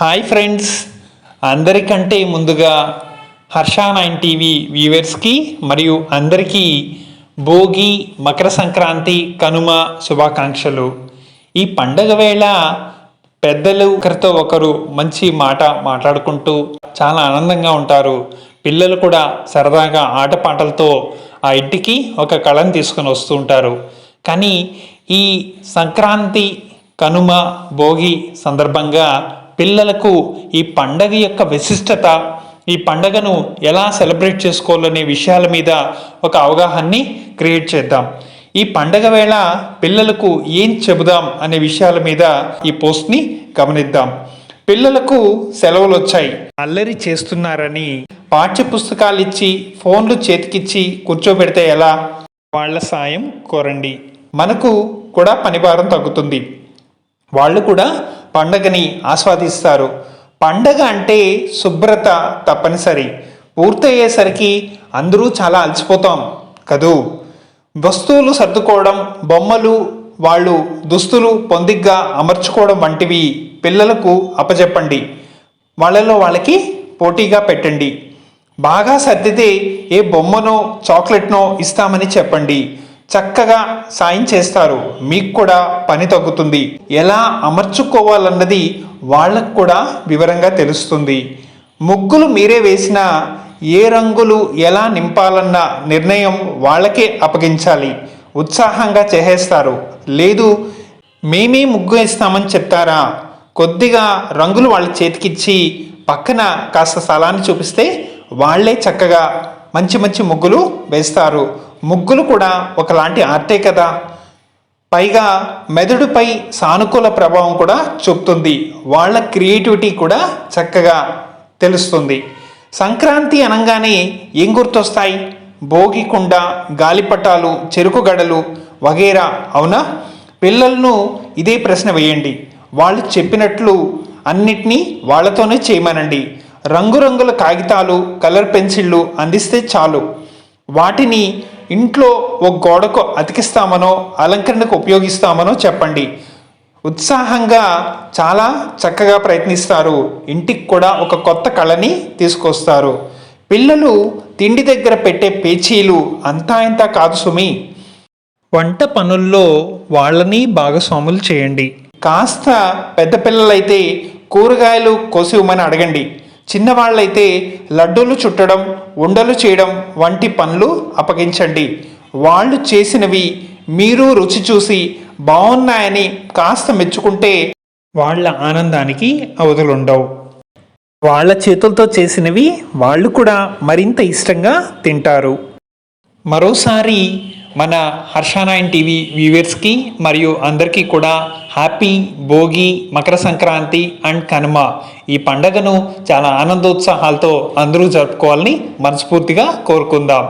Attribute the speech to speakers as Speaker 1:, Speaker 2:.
Speaker 1: Hi friends. అందరికంటే ముందుగా Harsha nine TV వ్యూవర్స్కి మరియు అందరికీ భోగి మకర సంక్రాంతి కనుమ శుభాకాంక్షలు. ఈ పండగ వేళ పెద్దలు ఒకరితో ఒకరు మంచి మాట మాట్లాడుకుంటూ చాలా ఆనందంగా ఉంటారు. పిల్లలు కూడా సరదాగా ఆటపాటలతో ఆ ఇంటికి ఒక కళను తీసుకొని వస్తూ ఉంటారు. కానీ ఈ సంక్రాంతి కనుమ భోగి సందర్భంగా పిల్లలకు ఈ పండగ యొక్క విశిష్టత ఈ పండగను ఎలా సెలబ్రేట్ చేసుకోవాలనే విషయాల మీద ఒక అవగాహనని క్రియేట్ చేద్దాం. ఈ పండగ వేళ పిల్లలకు ఏం చెబుదాం అనే విషయాల మీద ఈ పోస్ట్ని గమనిద్దాం. పిల్లలకు సెలవులు వచ్చాయి. అల్లరి చేస్తున్నారని పాఠ్య పుస్తకాలు ఇచ్చి ఫోన్లు చేతికిచ్చి కూర్చోబెడితే ఎలా? వాళ్ళ సాయం కోరండి. మనకు కూడా పనిభారం తగ్గుతుంది. వాళ్ళు కూడా పండగని ఆస్వాదిస్తారు. పండగ అంటే శుభ్రత తప్పనిసరి. పూర్తయ్యేసరికి అందరూ చాలా అలసిపోతాం కదూ? వస్తువులు సర్దుకోవడం బొమ్మలు వాళ్ళు దుస్తులు పొందిగ్గా అమర్చుకోవడం వంటివి పిల్లలకు అప్పచెప్పండి వాళ్ళలో వాళ్ళకి పోటీగా పెట్టండి. బాగా సర్దితే ఏ బొమ్మనో చాక్లెట్నో ఇస్తామని చెప్పండి. చక్కగా సాయం చేస్తారు. మీకు కూడా పని తగ్గుతుంది. ఎలా అమర్చుకోవాలన్నది వాళ్ళకు కూడా వివరంగా తెలుస్తుంది. ముగ్గులు మీరే వేసిన ఏ రంగులు ఎలా నింపాలన్న నిర్ణయం వాళ్ళకే అప్పగించాలి. ఉత్సాహంగా చేసేస్తారు. లేదు మేమే ముగ్గు వేస్తామని చెప్తారా? కొద్దిగా రంగులు వాళ్ళ చేతికిచ్చి పక్కన కాస్త స్థలాన్ని చూపిస్తే వాళ్ళే చక్కగా మంచి మంచి ముగ్గులు వేస్తారు. ముగ్గులు కూడా ఒకలాంటి ఆర్టే కదా. పైగా మెదడుపై సానుకూల ప్రభావం కూడా చూపుతుంది. వాళ్ళ క్రియేటివిటీ కూడా చక్కగా తెలుస్తుంది. సంక్రాంతి అనగానే ఏం గుర్తొస్తాయి? భోగి కుండ గాలిపటాలు చెరుకు గడలు వగేరా అవునా? పిల్లలను ఇదే ప్రశ్న వేయండి. వాళ్ళు చెప్పినట్లు అన్నిటినీ వాళ్ళతోనే చేయమనండి. రంగురంగుల కాగితాలు కలర్ పెన్సిళ్ళు అందిస్తే చాలు. వాటిని ఇంట్లో ఒక గోడకు అతికిస్తామనో అలంకరణకు ఉపయోగిస్తామనో చెప్పండి. ఉత్సాహంగా చాలా చక్కగా ప్రయత్నిస్తారు. ఇంటికి కూడా ఒక కొత్త కళని తీసుకొస్తారు. పిల్లలు తిండి దగ్గర పెట్టే పేచీలు అంతా ఇంత కాదు సుమి. వంట పనుల్లో వాళ్ళని భాగస్వాములు చేయండి. కాస్త పెద్ద పిల్లలైతే కూరగాయలు కోసివ్వమని అడగండి. చిన్నవాళ్ళైతే లడ్డూలు చుట్టడం ఉండలు చేయడం వంటి పనులు అప్పగించండి. వాళ్ళు చేసినవి మీరు రుచి చూసి బాగున్నాయని కాస్త మెచ్చుకుంటే వాళ్ళ ఆనందానికి అవధులుండవు. వాళ్ళ చేతులతో చేసినవి వాళ్ళు కూడా మరింత ఇష్టంగా తింటారు. మరోసారి మన హర్షానాయన్ టీవీ వ్యూవర్స్కి మరియు అందరికీ కూడా హ్యాపీ భోగి మకర సంక్రాంతి అండ్ కనుమ. ఈ పండగను చాలా ఆనందోత్సాహాలతో అందరూ జరుపుకోవాలని మనస్ఫూర్తిగా కోరుకుందాం.